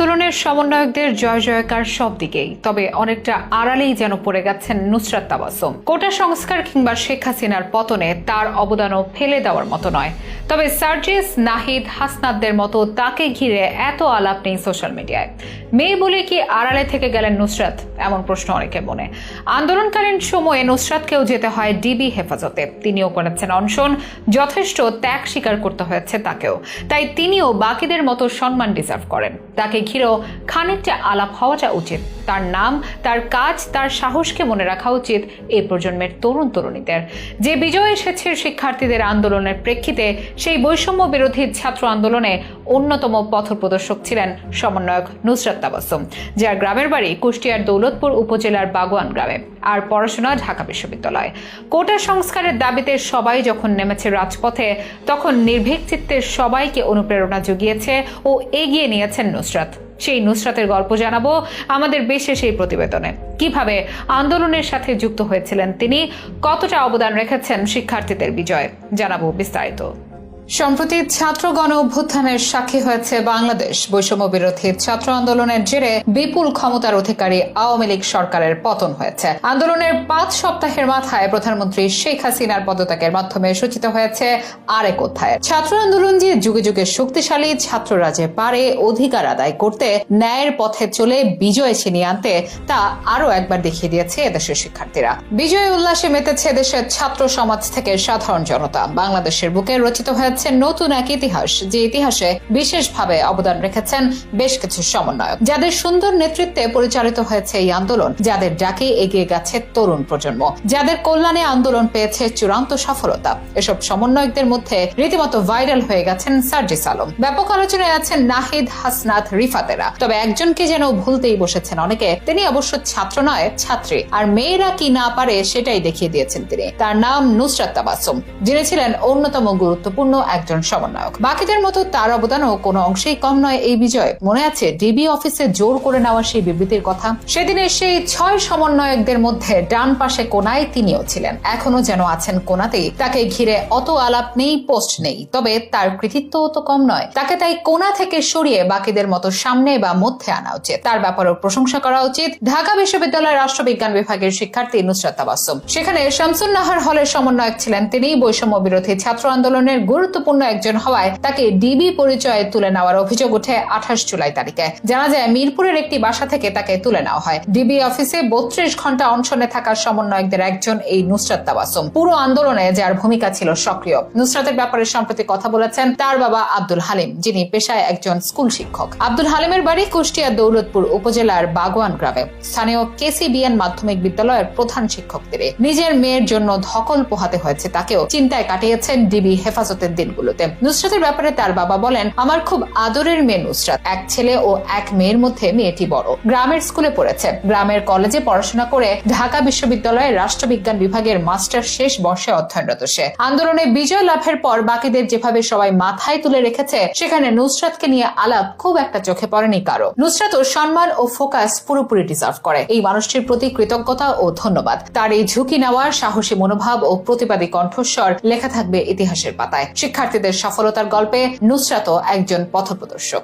আন্দোলনের সমন্বয়কদের জয় জয়কার সব দিকেই, তবে অনেকটা আড়ালেই যেন পড়ে গেছেন নুসরাত তাবাসুম। কোটা সংস্কার কিংবা শেখ হাসিনার পতনে তার অবদানও ফেলে দেওয়ার মতো নয়। তবে সার্জিস নাহিদ হাসনাদদের মতো তাকে ঘিরে এত আলাপ নেই সোশ্যাল মিডিয়ায়। মেয়ে বলে কি আড়ালে থেকে গেলেন নুসরাত? এমন প্রশ্ন অনেকের মনে। আন্দোলনকালীন সময়ে নুসরাতকেও যেতে হয় ডিবি হেফাজতে। তিনিও করেছেন অনশন, যথেষ্ট ত্যাগ স্বীকার করতে হয়েছে তাকেও। তাই তিনিও বাকিদের মতো সম্মান ডিজার্ভ করেন। তাকে ঘিরেও খানিকটা আলাপ হওয়াটা উচিত। তার নাম, তার কাজ, তার সাহসকে মনে রাখা উচিত এই প্রজন্মের তরুণ তরুণীদের। যে বিজয় এসেছে শিক্ষার্থীদের আন্দোলনের প্রেক্ষিতে, সেই বৈষম্য বিরোধী ছাত্র আন্দোলনে অন্যতম পথপ্রদর্শক ছিলেন সমন্বয়ক নুসরাত তাবাসম যার গ্রামের বাড়ি কুষ্টিয়ার দৌলতপুর উপজেলার বাগোয়ান গ্রামে। আর পড়াশোনা ঢাকা বিশ্ববিদ্যালয়। কোটা সংস্কারের দাবিতে সবাই যখন নেমেছে রাজপথে, তখন নির্ভীক চিত্তে সবাইকে অনুপ্রেরণা জুগিয়েছে ও এগিয়ে নিয়েছেন নুসরাত। সেই নুসরাতের গল্প জানাব আমাদের বেশে সেই প্রতিবেদনে। কীভাবে আন্দোলনের সাথে যুক্ত হয়েছিলেন তিনি, কতটা অবদান রেখেছেন শিক্ষার্থীদের বিজয়, জানাব বিস্তারিত। সম্প্রতি ছাত্র গণ অভ্যুত্থানের সাক্ষী হয়েছে বাংলাদেশ। বৈষম্য বিরোধী ছাত্র আন্দোলনের জেরে বিপুল ক্ষমতার অধিকারী আওয়ামী লীগ সরকারের পতন হয়েছে। আন্দোলনের পাঁচ সপ্তাহের মাথায় প্রধানমন্ত্রী শেখ হাসিনার পদত্যাগের মাধ্যমে সূচিত হয়েছে আরেক অধ্যায়। ছাত্র আন্দোলন যে যুগে যুগে শক্তিশালী, ছাত্ররা যে পারে অধিকার আদায় করতে, ন্যায়ের পথে চলে বিজয় ছিনিয়ে আনতে, তা আরও একবার দেখিয়ে দিয়েছে এদেশের শিক্ষার্থীরা। বিজয় উল্লাসে মেতেছে দেশের ছাত্র সমাজ থেকে সাধারণ জনতা। বাংলাদেশের বুকে রচিত হয়েছে নতুন এক ইতিহাস, যে ইতিহাসে বিশেষভাবে অবদান রেখেছেন বেশ কিছু সমন্বয়ক, যাদের সুন্দর নেতৃত্বে পরিচালিত হয়েছে এই আন্দোলন, যাদের ডাকে এগিয়ে গেছে তরুণ প্রজন্ম, যাদের কল্যাণে আন্দোলন পেয়েছে চূড়ান্ত সফলতা। এসব সমন্বয়কদের মধ্যে রীতিমতো ভাইরাল হয়ে গেছেন সার্জিস আলম। ব্যাপক আলোচনায় আছেন নাহিদ হাসনাত রিফাতেরা। তবে একজনকে যেন ভুলতেই বসেছেন অনেকে, তিনি অবশ্য ছাত্র নয়, ছাত্রী। আর মেয়েরা কি না পারে সেটাই দেখিয়ে দিয়েছেন তিনি। তার নাম নুসরাত তাবাসুম। যিনি ছিলেন অন্যতম গুরুত্বপূর্ণ একজন সমন্বয়ক। বাকিদের মতো তার অবদানও কোনো অংশেই কম নয় এই বিজয়। মনে আছে, ডিবি অফিসে জোর করে নেওয়া সেই বিবৃতির কথা। সেদিনের সেই ছয় সমন্বয়কদের মধ্যে ডান পাশে কোনায় তিনিও ছিলেন। এখনও যেন আছেন কোনাতেই। তাকে ঘিরে অত আলাপ নেই, পোস্ট নেই। তবে তার কৃতিত্ব তো কম নয়। তাকে তাই কোনা থেকে সরিয়ে বাকিদের মতো সামনে বা মধ্যে আনা উচিত। তার ব্যাপারেও প্রশংসা করা উচিত। ঢাকা বিশ্ববিদ্যালয়ের রাষ্ট্রবিজ্ঞান বিভাগের শিক্ষার্থী নুসরাত সেখানে শামসুন নাহার হলের সমন্বয়ক ছিলেন তিনি। বৈষম্য বিরোধী ছাত্র আন্দোলনের গুরুত্বপূর্ণ একজন হওয়ায় তাকে ডিবি পরিচয়ে তুলে নেওয়ার অভিযোগ উঠে আঠাশ জুলাই তারিখে। জানা যায়, মিরপুরের একটি বাসা থেকে তাকে তুলে নেওয়া হয়। ডিবি অফিসে বত্রিশ ঘণ্টা অনশনে থাকা সমন্বয়কদের একজন এই নুসরাত তাবাসুম। পুরো আন্দোলনে যার ভূমিকা ছিল সক্রিয়। নুসরাতের ব্যাপারে সম্প্রতি কথা বলেছেন তার বাবা আব্দুল হালিম, যিনি পেশায় একজন স্কুল শিক্ষক। আব্দুল হালিমের বাড়ি কুষ্টিয়া দৌলতপুর উপজেলার বাগোয়ান গ্রামে। স্থানীয় কেসিবিএন মাধ্যমিক বিদ্যালয়ের প্রধান শিক্ষকদের। নিজের মেয়ের জন্য ধকল পোহাতে হয়েছে তাকেও চিন্তায় কাটিয়েছেন ডিবি হেফাজতের দিনগুলোতে। নুসরাতের ব্যাপারে তার বাবা বলেন, আমার খুব আদরের মেয়ে নুসরাত। এক ছেলে ও এক মেয়ের মধ্যে মেয়েটি বড়। গ্রামের স্কুলে পড়েছে। গ্রামের কলেজে পড়াশোনা করে ঢাকা বিশ্ববিদ্যালয়ের রাষ্ট্রবিজ্ঞান বিভাগের মাস্টার শেষ বর্ষে অধ্যয়নরত সে। আন্দোলনে বিজয় লাভের পর বাকিদের যেভাবে সবাই মাথায় তুলে রেখেছে, সেখানে নুসরাতকে নিয়ে আলাপ খুব একটা চোখে পড়েনি কারও। নুসরাতও সম্মান ও ফোকাস পুরোপুরি ডিজার্ভ করে। এই মানুষটির প্রতি কৃতজ্ঞতা ও ধন্যবাদ। তার এই ঝুঁকি নেওয়ার সাহসী মনোভাব ও প্রতিবাদী কণ্ঠস্বর লেখা থাকবে ইতিহাসের পাতায়। শিক্ষার্থীদের সফলতার গল্পে নুসরাতও একজন পথপ্রদর্শক।